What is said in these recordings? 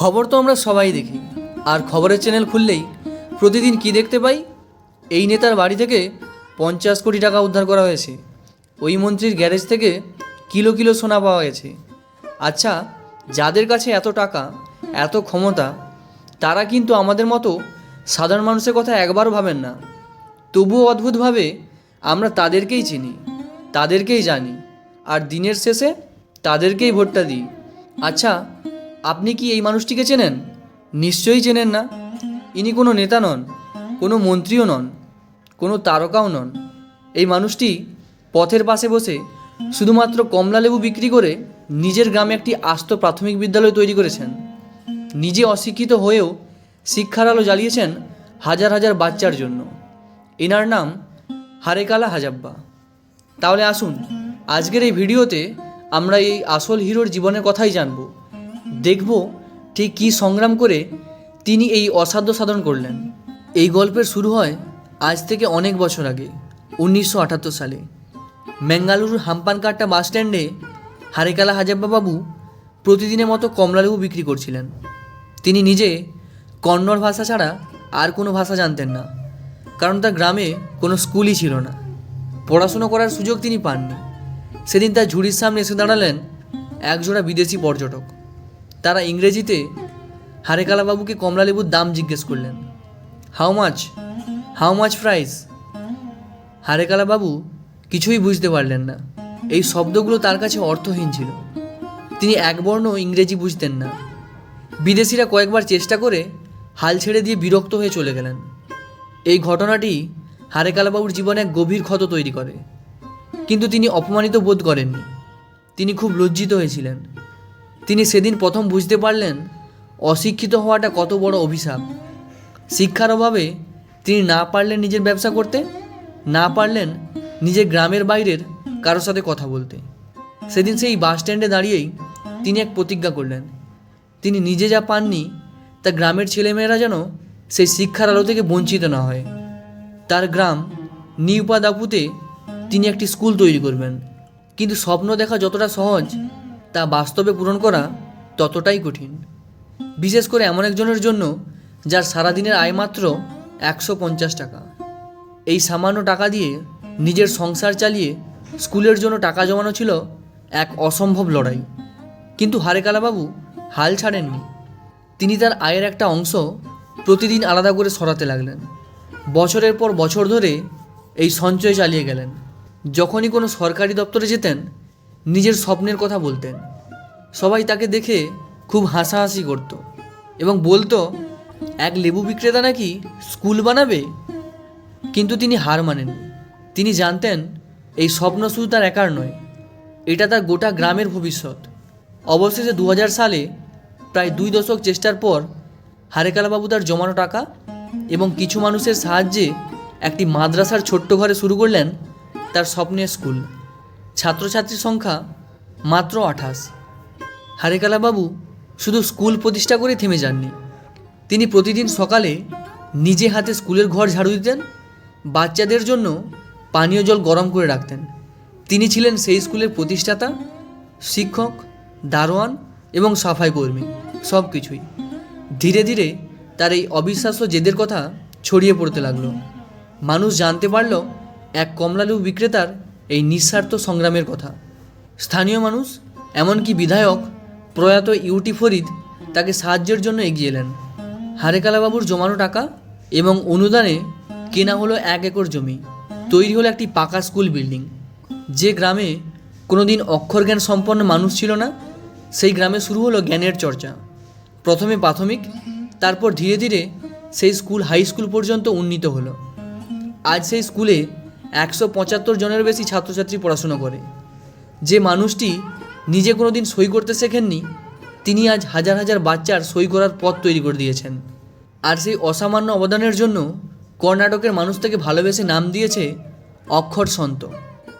খবর তো আমরা সবাই দেখি। আর খবরের চ্যানেল খুললেই প্রতিদিন কি দেখতে পাই? এই নেতার বাড়ি থেকে পঞ্চাশ কোটি টাকা উদ্ধার করা হয়েছে। ওই মন্ত্রীর গ্যারেজ থেকে কিলো কিলো সোনা পাওয়া গেছে। আচ্ছা যাদের কাছে এত টাকা, এত ক্ষমতা, তারা কিন্তু আমাদের মতো সাধারণ মানুষের কথা একবারও ভাবেন না। তবুও অদ্ভুতভাবে আমরা তাদেরকেই চিনি, তাদেরকেই জানি, আর দিনের শেষে তাদেরকেই ভোটটা দিই। আচ্ছা আপনি কি এই মানুষটিকে চেনেন? নিশ্চয়ই চেনেন না। ইনি কোনো নেতা নন, কোনো মন্ত্রীও নন, কোনো তারকাও নন। এই মানুষটি পথের পাশে বসে শুধুমাত্র কমলালেবু বিক্রি করে নিজের গ্রামে একটি আস্ত প্রাথমিক বিদ্যালয় তৈরি করেছেন। নিজে অশিক্ষিত হয়েও শিক্ষার আলো জ্বালিয়েছেন হাজার হাজার বাচ্চার জন্য। এনার নাম হারেকালা হাজাব্বা। তাহলে আসুন, আজকের এই ভিডিওতে আমরা এই আসল হিরোর জীবনের কথাই জানব। দেখব ঠিক কী সংগ্রাম করে তিনি এই অসাধ্য সাধন করলেন। এই গল্পের শুরু হয় আজ থেকে অনেক বছর আগে, উনিশশো আটাত্তর সালে। ম্যাঙ্গালুরুর হাম্পানকাট্টা বাস স্ট্যান্ডে হারেকালা হাজাব্বা বাবু প্রতিদিনের মতো কমলালেবু বিক্রি করছিলেন। তিনি নিজে কন্নড় ভাষা ছাড়া আর কোনো ভাষা জানতেন না, কারণ তার গ্রামে কোনো স্কুলই ছিল না। পড়াশুনো করার সুযোগ তিনি পাননি। সেদিন তার ঝুড়ির সামনে এসে দাঁড়ালেন একজোড়া বিদেশি পর্যটক। তারা ইংরেজিতে হারেকালা বাবুকে কমলালেবুর দাম জিজ্ঞেস করলেন how much how much price Harekala বাবু কিছুই বুঝতে পারলেন না। এই শব্দগুলো তার কাছে অর্থহীন ছিল। তিনি একবর্ণ ইংরেজি বুঝতেন না। বিদেশিরা কয়েকবার চেষ্টা করে হাল ছেড়ে দিয়ে বিরক্ত হয়ে চলে গেলেন। এই ঘটনাটি হারেকালাবাবুর জীবনে এক গভীর ক্ষত তৈরি করে। কিন্তু তিনি অপমানিত বোধ করেননি। তিনি খুব লজ্জিত হয়েছিলেন। তিনি সেদিন প্রথম বুঝতে পারলেন অশিক্ষিত হওয়াটা কত বড় অভিশাপ। শিক্ষার অভাবে তিনি না পারলেন নিজের ব্যবসা করতে, না পারলেন নিজের গ্রামের বাইরের কারোর সাথে কথা বলতে। সেদিন সেই বাস স্ট্যান্ডে দাঁড়িয়েই তিনি এক প্রতিজ্ঞা করলেন। তিনি নিজে যা পাননি, তা গ্রামের ছেলেমেয়েরা যেন সেই শিক্ষার আলো থেকে বঞ্চিত না হয়। তার গ্রাম নিউপা দাপুতে তিনি একটি স্কুল তৈরি করবেন। কিন্তু স্বপ্ন দেখা যতটা সহজ তা বাস্তবে পূরণ করা ততটাই কঠিন। বিশেষ করে এমন একজনের জন্য যার সারাদিনের আয় মাত্র একশো পঞ্চাশ টাকা। এই সামান্য টাকা দিয়ে নিজের সংসার চালিয়ে স্কুলের জন্য টাকা জমানো ছিল এক অসম্ভব লড়াই। কিন্তু হারেকালাবাবু হাল ছাড়েননি। তিনি তার আয়ের একটা অংশ প্রতিদিন আলাদা করে সরাতে লাগলেন। বছরের পর বছর ধরে এই সঞ্চয় চালিয়ে গেলেন। যখনই কোনো সরকারি দপ্তরে যেতেন নিজের স্বপ্নের কথা বলতেন। সবাই তাকে দেখে খুব হাসাহাসি করত এবং বলতো, এক লেবু বিক্রেতা নাকি স্কুল বানাবে? কিন্তু তিনি হার মানেন তিনি জানতেন, এই স্বপ্ন শুধু তার একার নয়, এটা তার গোটা গ্রামের ভবিষ্যৎ। অবশেষে দু হাজার সালে, প্রায় দুই দশক চেষ্টার পর, হারেকালাবাবু তার জমানো টাকা এবং কিছু মানুষের সাহায্যে একটি মাদ্রাসার ছোট্ট ঘরে শুরু করলেন তার স্বপ্নের স্কুল। ছাত্রছাত্রীর সংখ্যা মাত্র আঠাশ। হারেকালাবাবু শুধু স্কুল প্রতিষ্ঠা করে থেমে যাননি। তিনি প্রতিদিন সকালে নিজে হাতে স্কুলের ঘর ঝাড়ু দিতেন, বাচ্চাদের জন্য পানীয় জল গরম করে রাখতেন। তিনি ছিলেন সেই স্কুলের প্রতিষ্ঠাতা, শিক্ষক, দারোয়ান এবং সাফাই কর্মী, সব কিছুই। ধীরে ধীরে তার এই অবিশ্বাস্য জেদের কথা ছড়িয়ে পড়তে লাগল। মানুষ জানতে পারল, এক কমলালু বিক্রেতার এই নিঃস্বার্থ সংগ্রামের কথা। স্থানীয় মানুষ, এমনকি বিধায়ক, প্রয়াত ইউটি ফরিদ তাকে সাহায্যের জন্য এগিয়ে এলেন। হারেকালাবাবুর জমানো টাকা এবং অনুদানে কেনা হলো এক একর জমি। তৈরি হলো একটি পাকা স্কুল বিল্ডিং। যে গ্রামে কোনোদিন অক্ষর জ্ঞান সম্পন্ন মানুষ ছিল না, সেই গ্রামে শুরু হলো জ্ঞানের চর্চা। প্রথমে প্রাথমিক, তারপর ধীরে ধীরে সেই স্কুল হাই স্কুল পর্যন্ত উন্নীত হলো। আজ সেই স্কুলে একশো পঁচাত্তর জনের বেশি ছাত্রছাত্রী পড়াশুনো করে। যে মানুষটি নিজে কোনো দিন সই করতে শেখেননি, তিনি আজ হাজার হাজার বাচ্চার সই করার পথ তৈরি করে দিয়েছেন। আর সেই অসামান্য অবদানের জন্য কর্ণাটকের মানুষ থেকে ভালোবেসে নাম দিয়েছে অক্ষর সন্ত,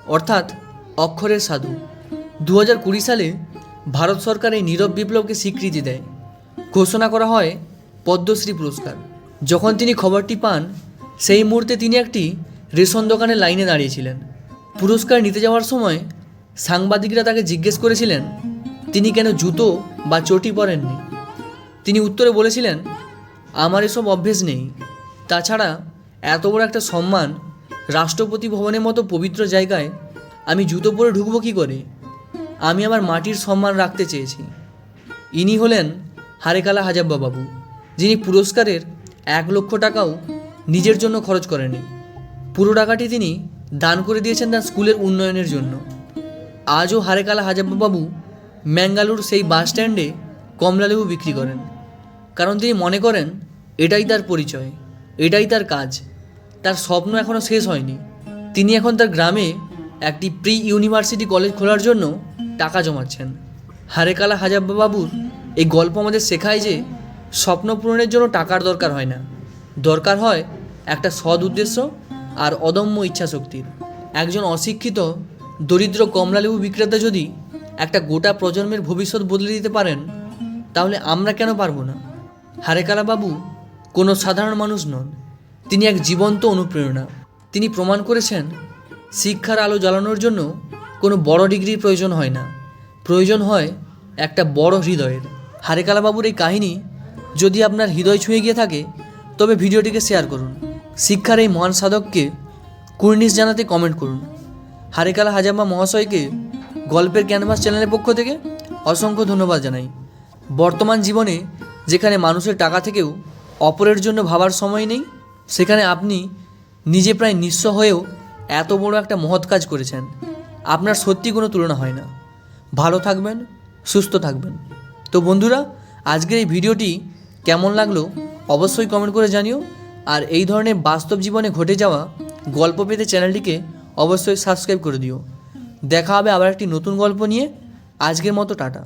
অর্থাৎ অক্ষরের সাধু। দু হাজার কুড়ি সালে ভারত সরকার এই নীরব বিপ্লবকে স্বীকৃতি দেয়। ঘোষণা করা হয় পদ্মশ্রী পুরস্কার। যখন তিনি খবরটি পান, সেই মুহূর্তে তিনি একটি রেশন দোকানের লাইনে দাঁড়িয়েছিলেন। পুরস্কার নিতে যাওয়ার সময় সাংবাদিকরা তাকে জিজ্ঞেস করেছিলেন, তিনি কেন জুতো বা চটি পরেননি? তিনি উত্তরে বলেছিলেন, আমার এসব অভ্যেস নেই। তাছাড়া এত বড় একটা সম্মান রাষ্ট্রপতি ভবনের মতো পবিত্র জায়গায় আমি জুতো পরে ঢুকবো কী করে? আমি আমার মাটির সম্মান রাখতে চেয়েছি। ইনি হলেন হারেকালা হাজাব্বা বাবু যিনি পুরস্কারের এক লক্ষ টাকাও নিজের জন্য খরচ করেনি পুরো টাকাটি তিনি দান করে দিয়েছেন তার স্কুলের উন্নয়নের জন্য। আজও হারেকালা হাজাব্বা বাবু ম্যাঙ্গালুর সেই বাস স্ট্যান্ডে কমলালেবু বিক্রি করেন। কারণ তিনি মনে করেন, এটাই তার পরিচয়, এটাই তার কাজ। তার স্বপ্ন এখনও শেষ হয়নি। তিনি এখন তার গ্রামে একটি প্রি ইউনিভার্সিটি কলেজ খোলার জন্য টাকা জমাচ্ছেন। হারেকালা হাজাব্বা বাবুর এই গল্প আমাদের শেখায় যে, স্বপ্ন পূরণের জন্য টাকার দরকার হয় না। দরকার হয় একটা সৎ উদ্দেশ্য আর অদম্য ইচ্ছাশক্তির। একজন অশিক্ষিত, দরিদ্র কমলালেবু বিক্রেতা যদি একটা গোটা প্রজন্মের ভবিষ্যৎ বদলে দিতে পারেন, তাহলে আমরা কেন পারব না? হারেকালা বাবু, কোনো সাধারণ মানুষ নন। তিনি এক জীবন্ত অনুপ্রেরণা। তিনি প্রমাণ করেছেন, শিক্ষার আলো জ্বালানোর জন্য কোনো বড় ডিগ্রির প্রয়োজন হয় না। প্রয়োজন হয় একটা বড় হৃদয়ের। হারেকালা বাবুর এই কাহিনী যদি আপনার হৃদয় ছুঁয়ে গিয়ে থাকে, তবে ভিডিওটিকে শেয়ার করুন। শিক্ষার এই মহান সাধককে কুর্নিশ জানাতে কমেন্ট করুন। হারেকালা হাজাম্মা মহাশয়কে গল্পের ক্যানভাস চ্যানেলের পক্ষ থেকে অসংখ্য ধন্যবাদ জানাই। বর্তমান জীবনে যেখানে মানুষের টাকা থেকেও অপরের জন্য ভাবার সময় নেই, সেখানে আপনি নিজে প্রায় নিঃস্ব হয়েও এত বড় একটা মহৎ কাজ করেছেন। আপনার সত্যি কোনো তুলনা হয় না। ভালো থাকবেন, সুস্থ থাকবেন। তো বন্ধুরা, আজকের এই ভিডিওটি কেমন লাগল অবশ্যই কমেন্ট করে জানিও। আর এই ধরনের বাস্তব জীবনে ঘটে যাওয়া গল্প পেতে চ্যানেলটিকে অবশ্যই সাবস্ক্রাইব করে দিও। দেখা হবে আবার একটি নতুন গল্প নিয়ে। আজকের মতো টাটা।